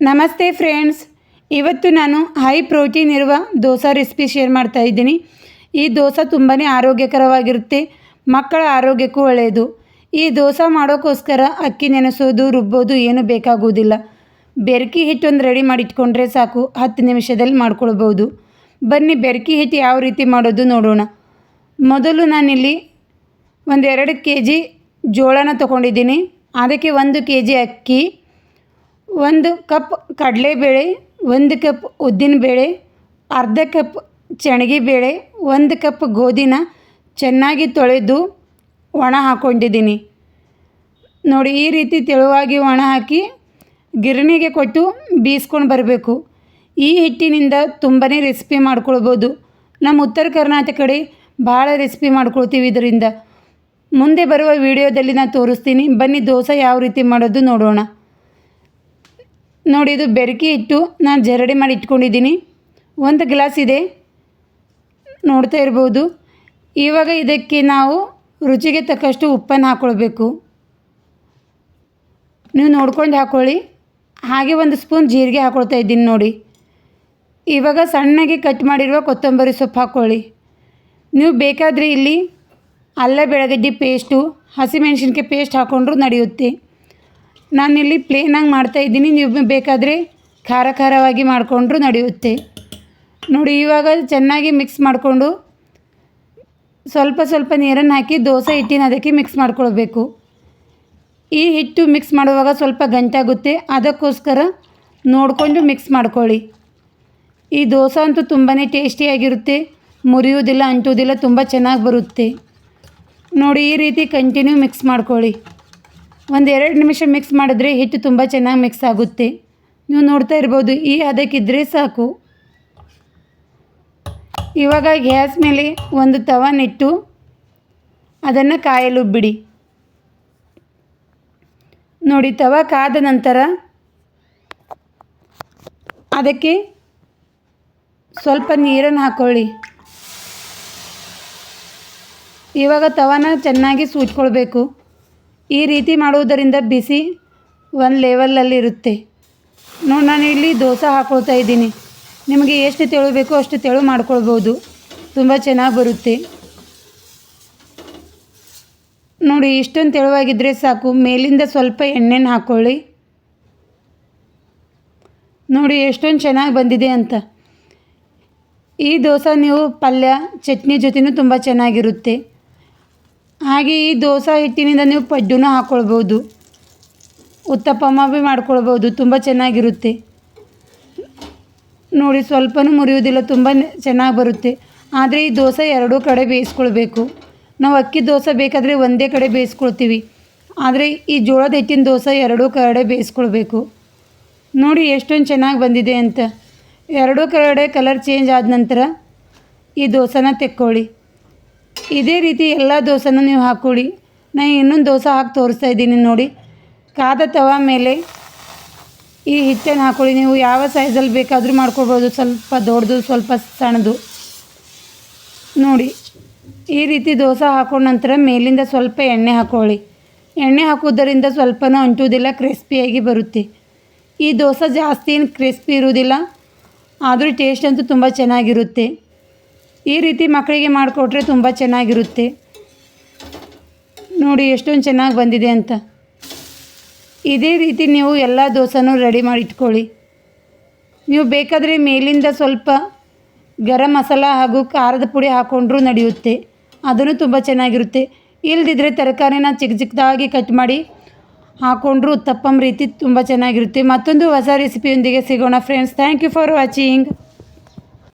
ನಮಸ್ತೆ ಫ್ರೆಂಡ್ಸ್. ಇವತ್ತು ನಾನು ಹೈ ಪ್ರೋಟೀನ್ ಇರುವ ದೋಸೆ ರೆಸಿಪಿ ಶೇರ್ ಮಾಡ್ತಾ ಇದ್ದೀನಿ. ಈ ದೋಸೆ ತುಂಬಾ ಆರೋಗ್ಯಕರವಾಗಿರುತ್ತೆ. ಮಕ್ಕಳ ಆರೋಗ್ಯಕ್ಕೂ ಒಳ್ಳೆಯದು. ಈ ದೋಸೆ ಮಾಡೋಕ್ಕೋಸ್ಕರ ಅಕ್ಕಿ ನೆನೆಸೋದು, ರುಬ್ಬೋದು ಏನು ಬೇಕಾಗುವುದಿಲ್ಲ. ಬೆರಕಿ ಹಿಟ್ಟೊಂದು ರೆಡಿ ಮಾಡಿಟ್ಕೊಂಡ್ರೆ ಸಾಕು. ಹತ್ತು ನಿಮಿಷದಲ್ಲಿ ಮಾಡ್ಕೊಳ್ಬೋದು ಬನ್ನಿ, ಬೆರಕಿ ಹಿಟ್ಟು ಯಾವ ರೀತಿ ಮಾಡೋದು ನೋಡೋಣ. ಮೊದಲು ನಾನಿಲ್ಲಿ ಒಂದೆರಡು ಕೆ ಜಿ ಜೋಳನ ತೊಗೊಂಡಿದ್ದೀನಿ. ಅದಕ್ಕೆ ಒಂದು ಕೆ ಜಿ ಅಕ್ಕಿ ಒಂದು ಕಪ್ ಕಡಲೆಬೇಳೆ ಒಂದು ಕಪ್ ಉದ್ದಿನಬೇಳೆ ಅರ್ಧ ಕಪ್ ಬೇಳೆ, ಒಂದು ಕಪ್ ಗೋಧಿನ ಚೆನ್ನಾಗಿ ತೊಳೆದು ಒಣ ಹಾಕ್ಕೊಂಡಿದ್ದೀನಿ ನೋಡಿ, ಈ ರೀತಿ ತೆಳುವಾಗಿ ಒಣ ಹಾಕಿ ಗಿರಣಿಗೆ ಕೊಟ್ಟು ಬೀಸ್ಕೊಂಡು ಬರಬೇಕು. ಈ ಹಿಟ್ಟಿನಿಂದ ತುಂಬಾ ರೆಸಿಪಿ ಮಾಡ್ಕೊಳ್ಬೋದು. ನಮ್ಮ ಉತ್ತರ ಕರ್ನಾಟಕ ಕಡೆ ಭಾಳ ರೆಸಿಪಿ ಮಾಡ್ಕೊಳ್ತೀವಿ ಇದರಿಂದ. ಮುಂದೆ ಬರುವ ವಿಡಿಯೋದಲ್ಲಿ ನಾನು ತೋರಿಸ್ತೀನಿ. ಬನ್ನಿ, ದೋಸೆ ಯಾವ ರೀತಿ ಮಾಡೋದು ನೋಡೋಣ. ನೋಡಿ, ಇದು ಬೆರಕಿ ಇಟ್ಟು ನಾನು ಜರಡಿ ಮಾಡಿ ಇಟ್ಕೊಂಡಿದ್ದೀನಿ. ಒಂದು ಗ್ಲಾಸ್ ಇದೆ. ನೋಡ್ತಾ ಇರ್ಬೋದು. ಇವಾಗ ಇದಕ್ಕೆ ನಾವು ರುಚಿಗೆ ತಕ್ಕಷ್ಟು ಉಪ್ಪನ್ನು ಹಾಕ್ಕೊಳ್ಬೇಕು ನೀವು ನೋಡ್ಕೊಂಡು ಹಾಕ್ಕೊಳ್ಳಿ ಹಾಗೆ ಒಂದು ಸ್ಪೂನ್ ಜೀರಿಗೆ ಹಾಕ್ಕೊಳ್ತಾ ಇದ್ದೀನಿ ನೋಡಿ. ಇವಾಗ ಸಣ್ಣಗೆ ಕಟ್ ಮಾಡಿರುವ ಕೊತ್ತಂಬರಿ ಸೊಪ್ಪು ಹಾಕ್ಕೊಳ್ಳಿ ನೀವು ಬೇಕಾದರೆ ಇಲ್ಲಿ ಅಲ್ಲ ಬೆಳಗಡ್ಡೆ ಪೇಸ್ಟು, ಹಸಿಮೆಣಸಿನ್ಕಾಯಿ ಪೇಸ್ಟ್ ಹಾಕ್ಕೊಂಡ್ರೂ ನಡೆಯುತ್ತೆ. ನಾನಿಲ್ಲಿ ಪ್ಲೇನಾಗಿ ಮಾಡ್ತಾಯಿದ್ದೀನಿ ನೀವು ಬೇಕಾದರೆ ಖಾರ ಖಾರವಾಗಿ ಮಾಡಿಕೊಂಡ್ರೂ ನಡೆಯುತ್ತೆ. ನೋಡಿ, ಇವಾಗ ಚೆನ್ನಾಗಿ ಮಿಕ್ಸ್ ಮಾಡಿಕೊಂಡು ಸ್ವಲ್ಪ ಸ್ವಲ್ಪ ನೀರನ್ನು ಹಾಕಿ ದೋಸೆ ಹಿಟ್ಟಿನ ಅದಕ್ಕೆ ಮಿಕ್ಸ್ ಮಾಡ್ಕೊಳ್ಬೇಕು. ಈ ಹಿಟ್ಟು ಮಿಕ್ಸ್ ಮಾಡುವಾಗ ಸ್ವಲ್ಪ ಗಂಟಾಗುತ್ತೆ. ಅದಕ್ಕೋಸ್ಕರ ನೋಡಿಕೊಂಡು ಮಿಕ್ಸ್ ಮಾಡ್ಕೊಳ್ಳಿ. ಈ ದೋಸೆ ಅಂತೂ ತುಂಬಾ ಟೇಸ್ಟಿಯಾಗಿರುತ್ತೆ ಮುರಿಯುವುದಿಲ್ಲ, ಅಂಟುವುದಿಲ್ಲ, ತುಂಬ ಚೆನ್ನಾಗಿ ಬರುತ್ತೆ. ನೋಡಿ, ಈ ರೀತಿ ಕಂಟಿನ್ಯೂ ಮಿಕ್ಸ್ ಮಾಡ್ಕೊಳ್ಳಿ. ಒಂದು ಎರಡು ನಿಮಿಷ ಮಿಕ್ಸ್ ಮಾಡಿದ್ರೆ ಹಿಟ್ಟು ತುಂಬ ಚೆನ್ನಾಗಿ ಮಿಕ್ಸ್ ಆಗುತ್ತೆ. ನೀವು ನೋಡ್ತಾ ಇರ್ಬೋದು, ಈ ಅದಕ್ಕಿದ್ರೆ ಸಾಕು. ಇವಾಗ ಗ್ಯಾಸ್ ಮೇಲೆ ಒಂದು ತವನಿಟ್ಟು ಅದನ್ನು ಕಾಯಲು ಬಿಡಿ. ನೋಡಿ, ತವ ಕಾದ ನಂತರ ಅದಕ್ಕೆ ಸ್ವಲ್ಪ ನೀರನ್ನು ಹಾಕ್ಕೊಳ್ಳಿ ಇವಾಗ ತವನ ಚೆನ್ನಾಗಿ ಸೂಚ್ಕೊಳ್ಬೇಕು ಈ ರೀತಿ ಮಾಡುವುದರಿಂದ ಬಿಸಿ ಒಂದು ಲೆವೆಲಲ್ಲಿರುತ್ತೆ ಇರುತ್ತೆ. ನೋಡಿ, ನಾನು ಇಲ್ಲಿ ದೋಸೆ ಹಾಕೊಳ್ತಾ ಇದ್ದೀನಿ. ನಿಮಗೆ ಎಷ್ಟು ತೆಳು ಬೇಕೋ ಅಷ್ಟು ತೆಳು ಮಾಡ್ಕೊಳ್ಬೋದು. ತುಂಬ ಚೆನ್ನಾಗಿ ಬರುತ್ತೆ. ನೋಡಿ, ಇಷ್ಟೊಂದು ತೆಳುವಾಗಿದ್ದರೆ ಸಾಕು. ಮೇಲಿಂದ ಸ್ವಲ್ಪ ಎಣ್ಣೆನ ಹಾಕ್ಕೊಳ್ಳಿ ನೋಡಿ, ಎಷ್ಟೊಂದು ಚೆನ್ನಾಗಿ ಬಂದಿದೆ ಅಂತ. ಈ ದೋಸೆ ನೀವು ಪಲ್ಯ, ಚಟ್ನಿ ಜೊತೆಯೂ ತುಂಬ ಚೆನ್ನಾಗಿರುತ್ತೆ. ಹಾಗೆ ಈ ದೋಸೆ ಹಿಟ್ಟಿನಿಂದ ನೀವು ಪಡ್ಡುನೂ ಹಾಕ್ಕೊಳ್ಬೋದು ಉತ್ತಪ್ಪಮ್ಮ ಭೀ ಮಾಡ್ಕೊಳ್ಬೋದು, ತುಂಬ ಚೆನ್ನಾಗಿರುತ್ತೆ. ನೋಡಿ ಸ್ವಲ್ಪನೂ ಮುರಿಯೋದಿಲ್ಲ ತುಂಬ ಚೆನ್ನಾಗಿ ಬರುತ್ತೆ. ಆದರೆ ಈ ದೋಸೆ ಎರಡೂ ಕಡೆ ಬೇಯಿಸ್ಕೊಳ್ಬೇಕು. ನಾವು ಅಕ್ಕಿ ದೋಸೆ ಬೇಕಾದರೆ ಒಂದೇ ಕಡೆ ಬೇಯಿಸ್ಕೊಳ್ತೀವಿ. ಆದರೆ ಈ ಜೋಳದ ಹಿಟ್ಟಿನ ದೋಸೆ ಎರಡೂ ಕಡೆ ಬೇಯಿಸ್ಕೊಳ್ಬೇಕು. ನೋಡಿ ಎಷ್ಟೊಂದು ಚೆನ್ನಾಗಿ ಬಂದಿದೆ ಅಂತ. ಎರಡೂ ಕಡೆ ಕಲರ್ ಚೇಂಜ್ ಆದ ನಂತರ ಈ ದೋಸೆನ ತೆಕ್ಕೊಳ್ಳಿ. ಇದೇ ರೀತಿ ಎಲ್ಲ ದೋಸೆನೂ ನೀವು ಹಾಕ್ಕೊಳ್ಳಿ ನಾನು ಇನ್ನೊಂದು ದೋಸೆ ಹಾಕಿ ತೋರಿಸ್ತಾ ಇದ್ದೀನಿ ನೋಡಿ. ಕಾದ ತವ ಮೇಲೆ ಈ ಹಿಟ್ಟನ್ನು ಹಾಕ್ಕೊಳ್ಳಿ ನೀವು ಯಾವ ಸೈಜಲ್ಲಿ ಬೇಕಾದರೂ ಮಾಡ್ಕೊಳ್ಬೋದು ಸ್ವಲ್ಪ ದೊಡ್ಡದು, ಸ್ವಲ್ಪ ಸಣ್ಣದು. ನೋಡಿ, ಈ ರೀತಿ ದೋಸೆ ಹಾಕೊಂಡ ನಂತರ ಮೇಲಿಂದ ಸ್ವಲ್ಪ ಎಣ್ಣೆ ಹಾಕ್ಕೊಳ್ಳಿ. ಎಣ್ಣೆ ಹಾಕೋದರಿಂದ ಸ್ವಲ್ಪನೂ ಅಂಟುವುದಿಲ್ಲ, ಕ್ರಿಸ್ಪಿಯಾಗಿ ಬರುತ್ತೆ. ಈ ದೋಸೆ ಜಾಸ್ತಿ ಏನು ಕ್ರಿಸ್ಪಿ ಇರುವುದಿಲ್ಲ. ಆದರೂ ಟೇಸ್ಟ್ ಅಂತೂ ತುಂಬ ಚೆನ್ನಾಗಿರುತ್ತೆ. ಈ ರೀತಿ ಮಕ್ಕಳಿಗೆ ಮಾಡಿಕೊಟ್ರೆ ತುಂಬ ಚೆನ್ನಾಗಿರುತ್ತೆ. ನೋಡಿ ಎಷ್ಟೊಂದು ಚೆನ್ನಾಗಿ ಬಂದಿದೆ ಅಂತ. ಇದೇ ರೀತಿ ನೀವು ಎಲ್ಲ ದೋಸೆನೂ ರೆಡಿ ಮಾಡಿ ಇಟ್ಕೊಳ್ಳಿ ನೀವು ಬೇಕಾದರೆ ಮೇಲಿಂದ ಸ್ವಲ್ಪ ಗರಂ ಮಸಾಲ ಹಾಗೂ ಖಾರದ ಪುಡಿ ಹಾಕ್ಕೊಂಡ್ರೂ ನಡೆಯುತ್ತೆ. ಅದನ್ನು ತುಂಬ ಚೆನ್ನಾಗಿರುತ್ತೆ. ಇಲ್ಲದಿದ್ದರೆ ತರಕಾರಿನ ಚಿಕ್ಕ ಚಿಕ್ಕದಾಗಿ ಕಟ್ ಮಾಡಿ ಹಾಕ್ಕೊಂಡ್ರೂ ತಪ್ಪಂ ರೀತಿ ತುಂಬ ಚೆನ್ನಾಗಿರುತ್ತೆ. ಮತ್ತೊಂದು ಹೊಸ ರೆಸಿಪಿಯೊಂದಿಗೆ ಸಿಗೋಣ friends thank you for watching